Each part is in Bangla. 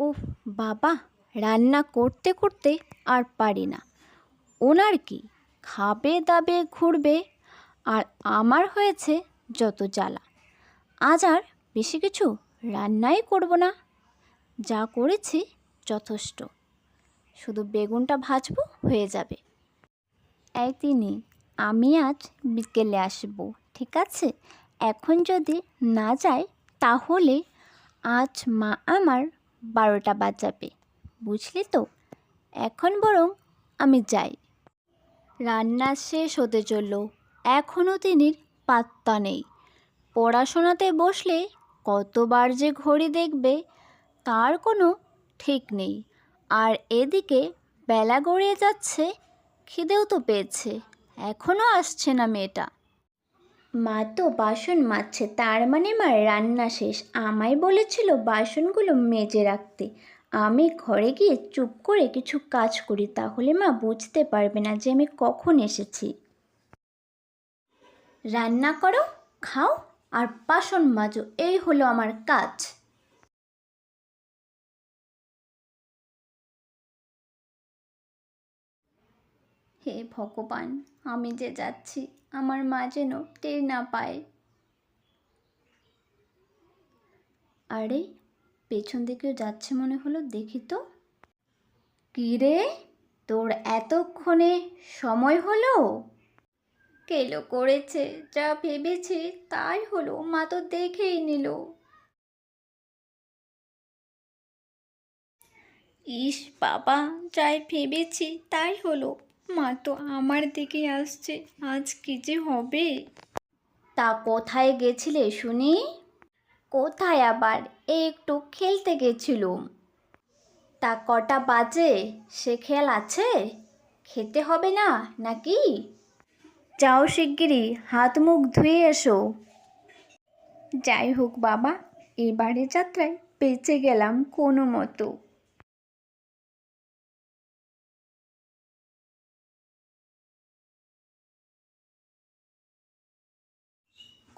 ওহ বাবা, রান্না করতে করতে আর পারি না। ওনার কি খাবে দাবে ঘুরবে? আর আমার হয়েছে যত জ্বালা। আজ আর বেশি কিছু রান্নাই করব না। যা করেছি যথেষ্ট। শুধু বেগুনটা ভাজবো, হয়ে যাবে। এই তিনি, আমি আজ বিকেলে আসব, ঠিক আছে? এখন যদি না যাই, তাহলে আজ মা আমার বারোটা বাজাবে, বুঝলি তো? এখন বরং আমি যাই। রান্না শেষ হতে চলল এখনও তিনি পাত্তা নেই। পড়াশোনাতে বসলে কতবার যে ঘড়ি দেখবে, তার কোনো ঠিক নেই। আর এদিকে বেলা গড়িয়ে যাচ্ছে, খিদেও তো পেয়েছে এখনও আসছে না মেয়েটা। মা তো বাসন মাজছে, তার মানে মা রান্না শেষ। আমায় বলেছিল বাসনগুলো মেজে রাখতে। আমি ঘরে গিয়ে চুপ করে কিছু কাজ করি, তাহলে মা বুঝতে পারবে না যে আমি কখন এসেছি। রান্না করো, খাও আর বাসন মাজো, এই হলো আমার কাজ। হে ভগবান, আমি যে যাচ্ছি। আমার মা যেন টের না পায়। আরে, পেছন দিকেও যাচ্ছে মনে হলো, দেখি তো। কী রে, তোর এতক্ষণে সময় হলো? কেলো করেছে, যা ভেবেছে তাই হলো, মা তো দেখেই নিল। ইস বাবা, যাই ভেবেছি তাই হলো। মা তো আমার দিকে আসছে। আজ কি যে হবে? তা কোথায় গেছিলে শুনি? কোথায় আবার? এই একটু খেলতে গেছিলুম। তা কটা বাজে? সে খেয়াল আছে? খেতে হবে না নাকি? যাও শিগগিরই হাত মুখ ধুয়ে এসো। যাই হোক বাবা এবারে যাত্রায় বেঁচে গেলাম কোনো মতো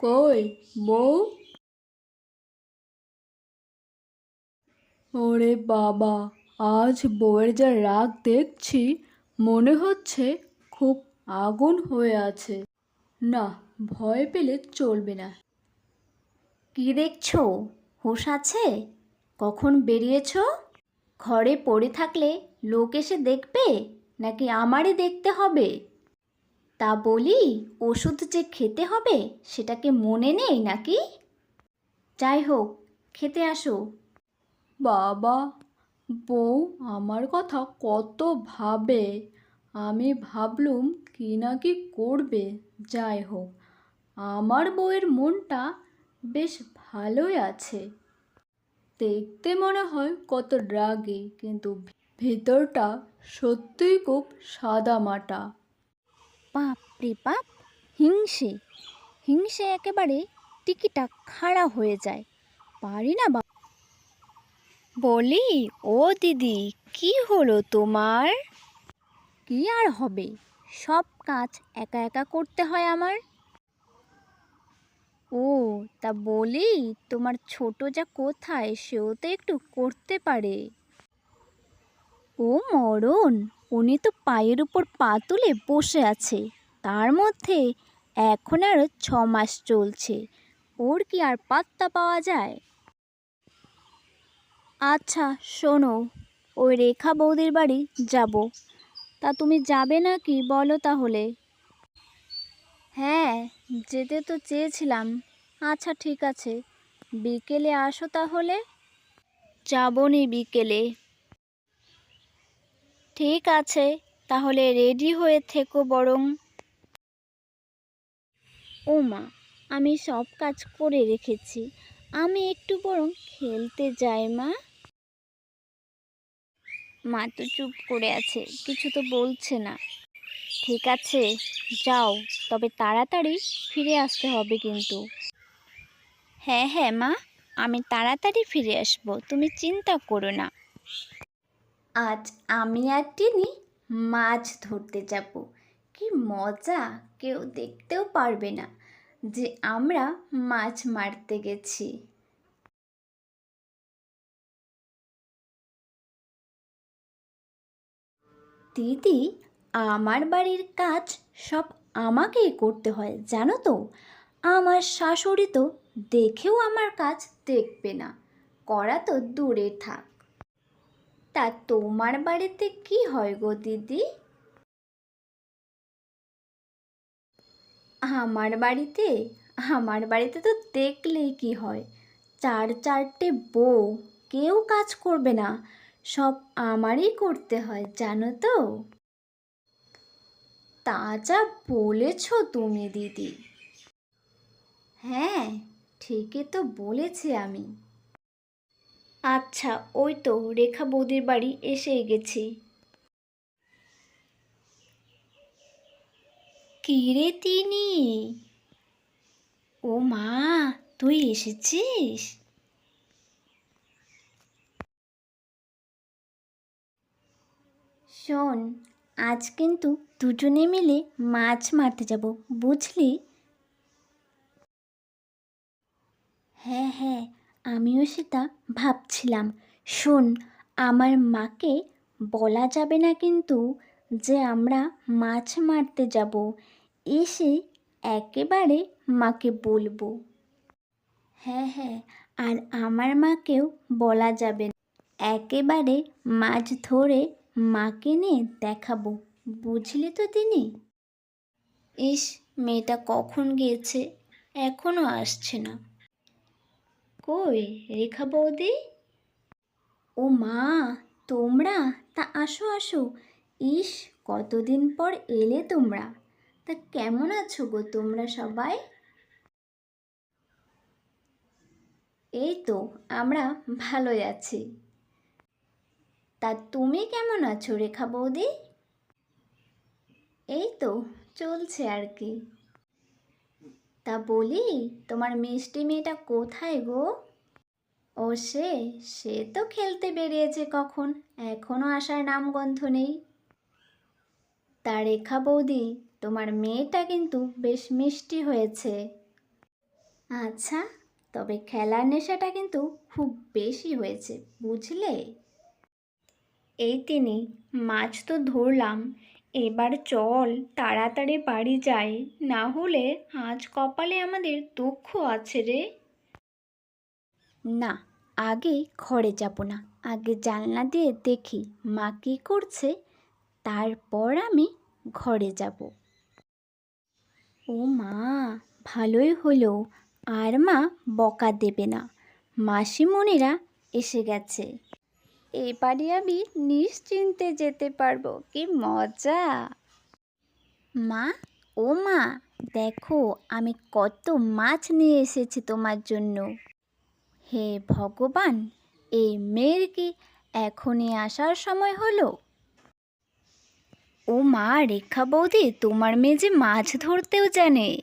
কই, বউ? ওরে বাবা, আজ বউয়ের যা রাগ দেখছি, মনে হচ্ছে খুব আগুন হয়ে আছে। না, ভয় পেলে চলবে না। কি দেখছ? হুঁশ আছে? কখন বেরিয়েছ? ঘরে পড়ে থাকলে লোক এসে দেখবে? নাকি আমারই দেখতে হবে? তা বলি ওষুধ যে খেতে হবে সেটাকে মনে নেই নাকি? যাই হোক, খেতে আসো। বাবা, বউ আমার কথা কত ভাবে? আমি ভাবলুম কি না কি করবে। যাই হোক, আমার বউয়ের মনটা বেশ ভালোই আছে। দেখতে মনে হয় কত রাগী, কিন্তু ভেতরটা সত্যিই খুব সাদা মাটা বাপ রে বাপ হিংসে। হিংসে একেবারে টিকিটা খাড়া হয়ে যায়। পারি না বাপ বলি, ও দিদি, কি হলো তোমার? কি আর হবে? সব কাজ একা একা করতে হয় আমার। ও, তা বলি, তোমার ছোট যা কোথায়, সেও তো একটু করতে পারে। ও মরণ! উনি তো পায়ের উপর পা তুলে বসে আছে। তার মধ্যে এখন আরও ছ মাস চলছে। ওর কি আর পাত্তা পাওয়া যায়? আচ্ছা শোনো, ওই রেখা বৌদির বাড়ি যাব। তা তুমি যাবে না কি বলো তাহলে? হ্যাঁ যেতে তো চেয়েছিলাম। আচ্ছা ঠিক আছে। বিকেলে আসো তাহলে? যাবনি বিকেলে। ঠিক আছে, তাহলে রেডি হয়ে থেকো বরং। ও মা, আমি সব কাজ করে রেখেছি, আমি একটু বরং খেলতে যাই মা। মা তো চুপ করে আছে, কিছু তো বলছে না। ঠিক আছে, যাও, তবে তাড়াতাড়ি ফিরে আসতে হবে কিন্তু। হ্যাঁ হ্যাঁ মা, আমি তাড়াতাড়ি ফিরে আসব, তুমি চিন্তা করো না। আজ আমি আর টিনি মাছ ধরতে যাব। কি মজা, কেউ দেখতেও পারবে না যে আমরা মাছ মারতে গেছি। দিদি, আমার বাড়ির কাজ সব আমাকেই করতে হয়, জানো তো? আমার শাশুড়ি তো দেখেও আমার কাজ দেখবে না। করা তো দূরে থাক। তা তোমার বাড়িতে কি হয় গো দিদি? আমার বাড়িতে? আমার বাড়িতে তো দেখলেই কি হয়। চার চারটে বউ, কেউ কাজ করবে না। সব আমারই করতে হয়, জানো তো? তা যা বলেছ তুমি, দিদি। হ্যাঁ ঠিকই তো বলেছি আমি। আচ্ছা ওই তো রেখা বৌদির বাড়ি এসে গেছি। কিরে তিনি? ও মা তুই এসেছিস? শোন আজ কিন্তু দুজনে মিলে মাছ মারতে যাব বুঝলি? হ্যাঁ হ্যাঁ আমিও সেটা ভাবছিলাম। শোন, আমার মাকে বলা যাবে না কিন্তু যে আমরা মাছ মারতে যাব। এসে একেবারে মাকে বলব। হ্যাঁ হ্যাঁ আর আমার মাকেও বলা যাবে না। একেবারে মাছ ধরে মাকে নিয়ে দেখাবো। বুঝলি তো তিনি? ইস, মেয়েটা কখন গিয়েছে? এখনও আসছে না। কই? রেখা বৌদি? ও মা, তোমরা? তা আসো আসো। ইস, কতদিন পর এলে তোমরা? তা কেমন আছো গো তোমরা সবাই? এই তো, আমরা ভালোই আছি। তা তুমি কেমন আছো রেখা বৌদি? এই তো, চলছে আর কি। তা বলি তোমার মিষ্টি মেয়েটা কোথায় গো? ও সে সে তো খেলতে বেরিয়েছে কখন? এখনও আসার নামগন্ধ নেই। তা রেখা বৌদি, তোমার মেয়েটা কিন্তু বেশ মিষ্টি হয়েছে। আচ্ছা তবে খেলার নেশাটা কিন্তু খুব বেশি হয়েছে, বুঝলে? এই তিনি, মাছ তো ধরলাম এবার চল তাড়াতাড়ি বাড়ি যাই। না হলে আজ কপালে আমাদের দুঃখ আছে রে। না, আগে ঘরে যাব না। আগে জানলা দিয়ে দেখি মা কী করছে। তারপর আমি ঘরে যাব। ও মা, ভালোই হলো। আর মা বকা দেবে না। মাসিমণিরা এসে গেছে। এবারে আমি নিশ্চিন্তে যেতে পারব। কি মজা। মা, ও মা, দেখো আমি কত মাছ নিয়ে এসেছি তোমার জন্য। হে ভগবান, এই মেয়ের কি এখনই আসার সময় হলো? ও মা, রেখা বৌদি, তোমার মেয়ে যে মাছ ধরতেও জানে।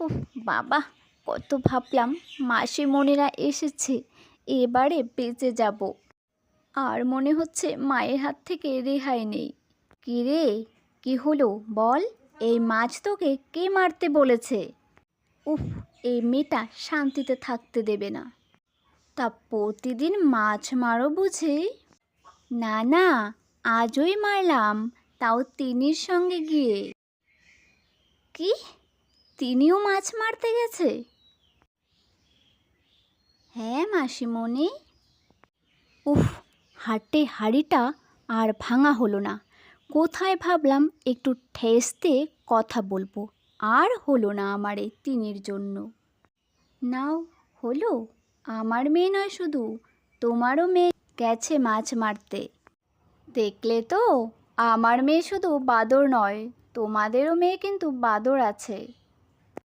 উফ, বাবা, কত ভাবলাম মাসি মাসিমণিরা এসেছে। এবারে বেঁচে যাব। আর মনে হচ্ছে মায়ের হাত থেকে রেহাই নেই। কি রে? কি হলো? বল। এই মাছ তোকে কে মারতে বলেছে? উফ, এই মেয়েটা শান্তিতে থাকতে দেবে না। তা প্রতিদিন মাছ মারো বুঝি? না না, আজই মারলাম, তাও তিনির সঙ্গে গিয়ে। কি? তিনিও মাছ মারতে গেছে? হ্যাঁ মাসিমণি। উফ হাটে হাড়িটা আর ভাঙা হলো না। কোথায় ভাবলাম একটু ঠেসতে কথা বলব। আর হলো না আমার এই তিনির জন্য। নাও, হলো। আমার মেয়ে নয় শুধু, তোমারও মেয়ে গেছে মাছ মারতে। দেখলে তো, আমার মেয়ে শুধু বাদর নয়, তোমাদেরও মেয়ে কিন্তু বাদর আছে।